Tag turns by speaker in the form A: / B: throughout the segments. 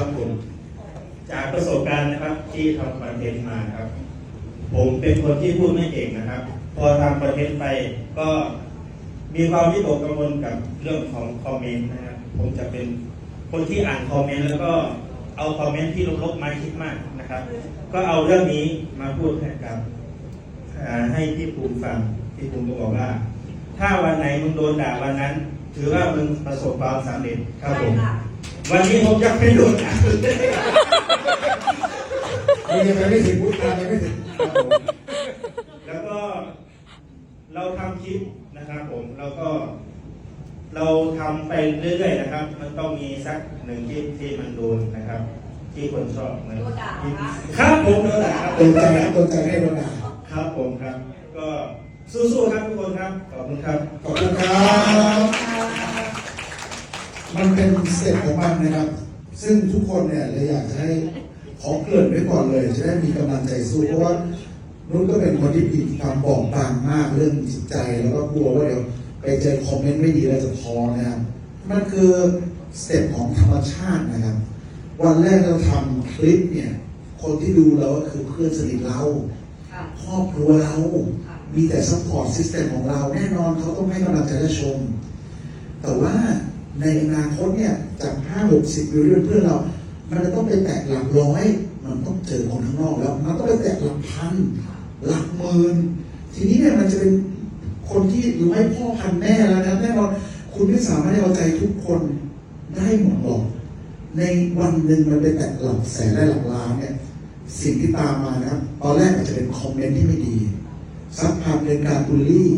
A: ครับผม จากประสบการณ์นะครับที่ทำคอนเทนต์มาครับ ผมเป็นคนที่พูดไม่เก่งนะครับ พอทำคอนเทนต์ไปก็มีความวิตกกังวลกับเรื่องของคอมเมนต์นะครับผมจะเป็นคนที่อ่านคอมเมนต์แล้วก็เอาคอมเมนต์ที่ลบๆมาคิดมากนะครับ ก็เอาเรื่องนี้มาพูดให้กับให้พี่ภูมิฟังพี่ภูมิก็บอกว่า ถ้าวันไหนมึงโดนด่าวันนั้น ถือว่ามึงประสบความสำเร็จครับผม
B: ค่ะ
A: วันนี้ผมยังไม่โดนด่าเลย
C: มันยังไปไม่ถึงพุทธายังไม่ถึง
A: ครับผมแล้วก็เราทำคลิปนะครับผมแล้วก็ เราทำไปเรื่อยๆนะครับ มันต้องมีสักหนึ่งคลิปที่มันโดนนะครับ ที่คนชอบเหมือน
B: โดนด่าเหรอคะ
A: ครับผมโดนด่าครับ
C: ตรงใจตรงใจให้โดนด่า
A: ครับผมครับ ก็สู้ๆครับทุกคนครับขอบคุณครับ
C: ขอบคุณครับ มันเป็นสเต็ปของมันนะครับ ซึ่งทุกคนเนี่ยเลยอยากจะให้ขอเกริ่นไว้ก่อนเลย จะได้มีกำลังใจสู้เพราะว่านุ่นก็เป็นคนที่มีความบอบบางมากเรื่องจิตใจแล้วก็กลัวว่าเดี๋ยวไปเจอคอมเมนต์ไม่ดีแล้วจะท้อนะครับ มันคือสเต็ปของธรรมชาตินะครับ วันแรกเราทำคลิปเนี่ย คนที่ดูเราก็คือเพื่อนสนิทเรา
B: ค่ะ
C: ครอบครัวเรา
B: ค่ะ
C: มีแต่ซัพพอร์ตซิสเต็มของเรา แน่นอนเขาต้องให้กำลังใจและชม แต่ว่า ในอนาคตเนี่ยจากห้าหกสิบวิวเพื่อนเรา มันจะต้องไปแตะหลักร้อย มันต้องเจอคนข้างนอกแล้ว มันต้องไปแตะหลักพัน หลักหมื่น ทีนี้เนี่ยมันจะเป็นคนที่หรือไม่พ่อพันแม่แล้วนะแน่นอนคุณไม่สามารถเอาใจทุกคนได้หมดหรอก ในวันหนึ่งมันไปแตะหลักแสนและหลักล้านเนี่ย สิ่งที่ตามมานะครับ ตอนแรกอาจจะเป็นคอมเมนต์ที่ไม่ดีสักพักเป็นการบูลลี่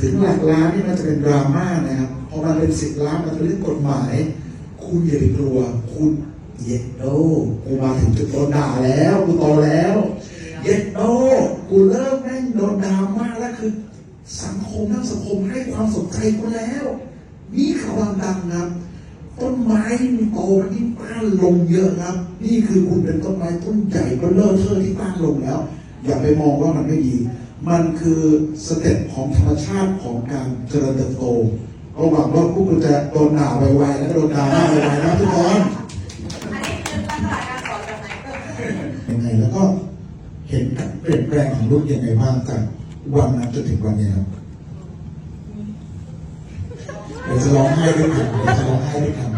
C: ถึงหลักล้านนี่มันจะเป็นดราม่านะครับพอมันเป็นสิบล้านมันเป็นเรื่องกฎหมาย คุณอย่าไปกลัว คุณเย็ดโดกูมาถึงจุดโดนด่าแล้วกูโตแล้วเย็ดโดกูเริ่มแม่งโดนดราม่าแล้วคือ สังคมทั้งสังคมให้ความสนใจกูแล้ว นี่คือความดังครับ ต้นไม้มันโตมันที่ต้านลงเยอะครับ นี่คือคุณเป็นต้นไม้ต้นใหญ่ก็เลิศเทอที่ต้านลงแล้ว อย่าไปมองว่ามันไม่ดี มันคือสเต็ปของธรรมชาติของการเจริญเติบโตก็หวังว่าพวกคุณจะโดนด่าไวๆและโดนด่าหน้าไวๆนะทุกคน
B: อันนี้คือลักษณะการสอนแบบไหน
C: ยังไงแล้วก็เห็นการเปลี่ยนแปลงของลูกยังไงบ้างจากวันนั้นจนถึงวันนี้ครับเดี๋ยวจะร้องไห้ด้วยกันเดี๋ยวจะร้องไห้ด้วยกัน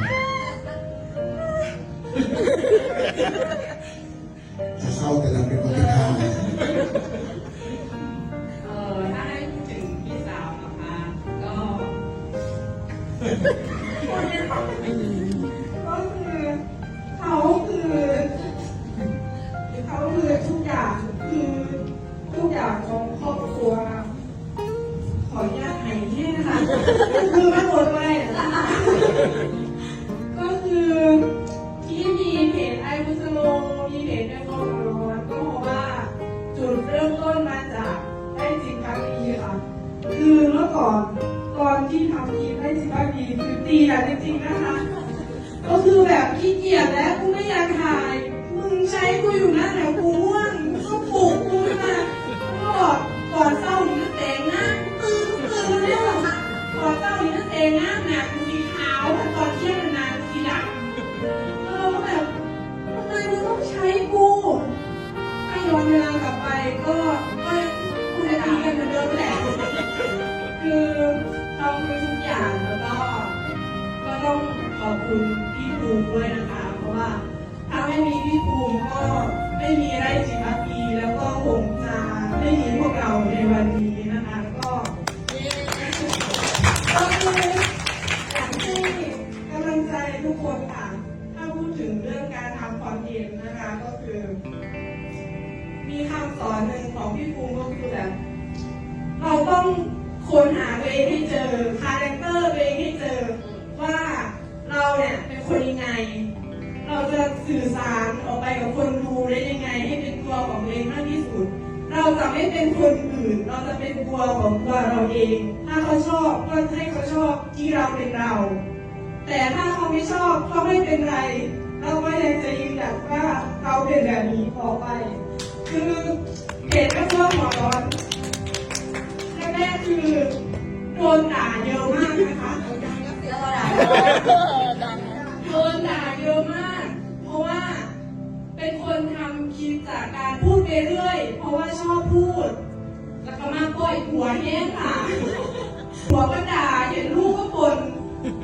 D: ก่อนก่อนที่ทำทีมได้จริงครั้งนี้คือตีแหละจริงๆนะคะ ก็คือแบบขี้เกียจแล้วกูไม่อยากถ่าย มึงใช้กูอยู่นั่นแหละกูง่วงมึงก็ปลุก ต้องขอบคุณพี่ภูมิด้วยนะคะเพราะว่าถ้าไม่มีพี่ภูมิก็ไม่มีไร่จิตพีแล้วก็คงจะไม่มีพวกเราในวันนี้นะคะก็ก็คืออยากให้กำลังใจทุกคนค่ะถ้าพูดถึงเรื่องการทำคอนเทนต์นะคะก็คือ มีคำสอนหนึ่งของพี่ภูมิก็คือแบบเราต้องค้นหาตัวเองให้เจอคาแรคเตอร์ตัวเองให้เจอ เราจะสื่อสารออกไปกับคนดูได้ยังไง ให้เป็นตัวของตัวเองมากที่สุด เราจะไม่เป็นคนอื่น เราจะเป็นตัวของตัวเราเอง ถ้าเขาชอบก็ให้เขาชอบที่เราเป็นเรา แต่ถ้าเขาไม่ชอบก็ไม่เป็นไร เราก็ยังจะยืนหยัดว่าเราเป็นแบบนี้ต่อไป คือเหตุก็เพื่อหัวร้อนแรกๆคือโดนด่าเยอะมากนะคะ
B: เสียเราด่า
D: โดนด่าเยอะมาก
B: อ
D: คนทำคลิปจากการพูดเรื่อย เพราะว่าชอบพูด แล้วก็มาปล่อยหัวแห้งค่ะ หัวก็ด่าเห็นลูกก็บ่น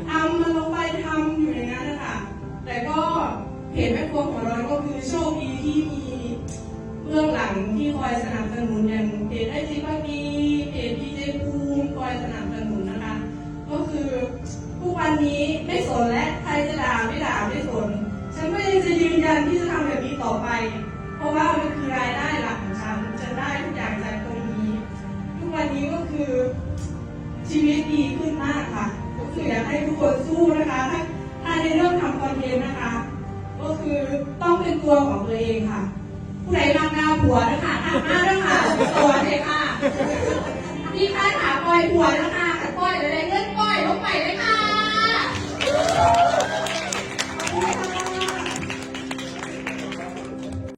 D: ทำมันลงไปทำอยู่อย่างนั้นนะคะแต่ก็เพจแม่ครัวของเราก็คือโชคดีที่มีเบื้องหลังที่คอยสนับสนุนอย่างเพจไอจีพักดีเพจดีเจภูมิคอยสนับสนุนนะคะ ก็คือทุกวันนี้ไม่สนและ อไป เพราะว่ามันคือรายได้หลักของฉันฉันได้ทุกอย่างจากตรงนี้ ทุกวันนี้ก็คือชีวิตดีขึ้นมากค่ะ ก็คืออยากให้ทุกคนสู้นะคะ ถ้าถ้าในเรื่องทำคอนเทนต์นะคะ ก็คือต้องเป็นตัวของตัวเองค่ะ ผู้ใดรักดาผัวนะคะหักหน้าด้วยค่ะตัวเลยค่ะมีค่าถาปล่อยผัวนะคะ